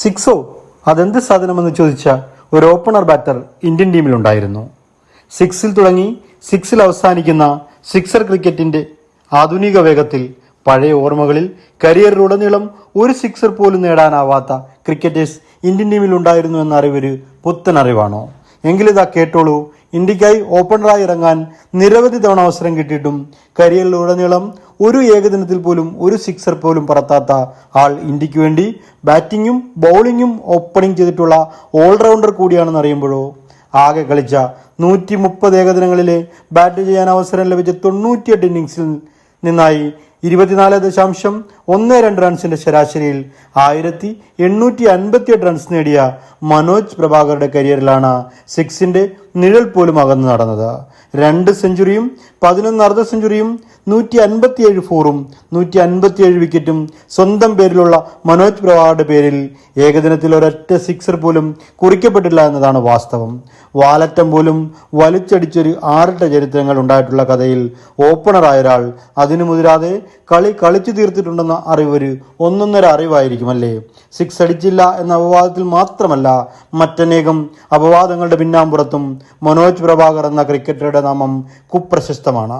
സിക്സോ അതെന്ത് സാധനമെന്ന് ചോദിച്ച ഒരു ഓപ്പണർ ബാറ്റർ ഇന്ത്യൻ ടീമിലുണ്ടായിരുന്നു. സിക്സിൽ തുടങ്ങി സിക്സിൽ അവസാനിക്കുന്ന സിക്സർ ക്രിക്കറ്റിന്റെ ആധുനിക വേഗത്തിൽ പഴയ ഓർമ്മകളിൽ കരിയറിലുടനീളം ഒരു സിക്സർ പോലും നേടാനാവാത്ത ക്രിക്കറ്റേഴ്സ് ഇന്ത്യൻ ടീമിൽ ഉണ്ടായിരുന്നു എന്ന അറിവൊരു പുത്തൻ അറിവാണോ? എങ്കിലിതാ കേട്ടോളൂ. ഇന്ത്യക്കായി ഓപ്പണറായി ഇറങ്ങാൻ നിരവധി തവണ അവസരം കിട്ടിയിട്ടും കരിയറിലുടനീളം ഒരു ഏകദിനത്തിൽ പോലും ഒരു സിക്സർ പോലും പറത്താത്ത ആൾ ഇന്ത്യയ്ക്ക് വേണ്ടി ബാറ്റിങ്ങും ബൗളിങ്ങും ഓപ്പണിംഗ് ചെയ്തിട്ടുള്ള ഓൾറൗണ്ടർ കൂടിയാണെന്ന് അറിയുമ്പോഴോ? ആകെ കളിച്ച നൂറ്റി മുപ്പത് ഏകദിനങ്ങളിലെ ബാറ്റ് ചെയ്യാൻ അവസരം ലഭിച്ച തൊണ്ണൂറ്റിയെട്ട് ഇന്നിങ്സിൽ നിന്നായി ഇരുപത്തിനാല് ദശാംശം ഒന്ന് രണ്ട് റൺസിന്റെ ശരാശരിയിൽ ആയിരത്തി എണ്ണൂറ്റി അൻപത്തിയെട്ട് റൺസ് നേടിയ മനോജ് പ്രഭാകറുടെ കരിയറിലാണ് സിക്സിന്റെ നിഴൽ പോലും അകന്നു നടന്നത്. രണ്ട് സെഞ്ചുറിയും പതിനൊന്ന് അർദ്ധ സെഞ്ചുറിയും നൂറ്റി അൻപത്തിയേഴ് ഫോറും നൂറ്റി അൻപത്തിയേഴ് വിക്കറ്റും സ്വന്തം പേരിലുള്ള മനോജ് പ്രഭാകറുടെ പേരിൽ ഏകദിനത്തിൽ ഒരൊറ്റ സിക്സർ പോലും കുറിക്കപ്പെട്ടില്ല എന്നതാണ് വാസ്തവം. വാലറ്റം പോലും വലിച്ചടിച്ചൊരു ആറിട്ട ചരിത്രങ്ങൾ ഉണ്ടായിട്ടുള്ള കഥയിൽ ഓപ്പണറായ ഒരാൾ അതിനു മുതിരാതെ കളി കളിച്ചു തീർത്തിട്ടുണ്ടെന്ന അറിവൊരു ഒന്നൊന്നര അറിവായിരിക്കും അല്ലേ സിക്സ് അടിച്ചില്ല എന്ന അപവാദത്തിൽ മാത്രമല്ല മറ്റനേകം അപവാദങ്ങളുടെ പിന്നാമ്പുറത്തും മനോജ് പ്രഭാകർ എന്ന ക്രിക്കറ്ററുടെ നാമം കുപ്രശസ്തമാണ്.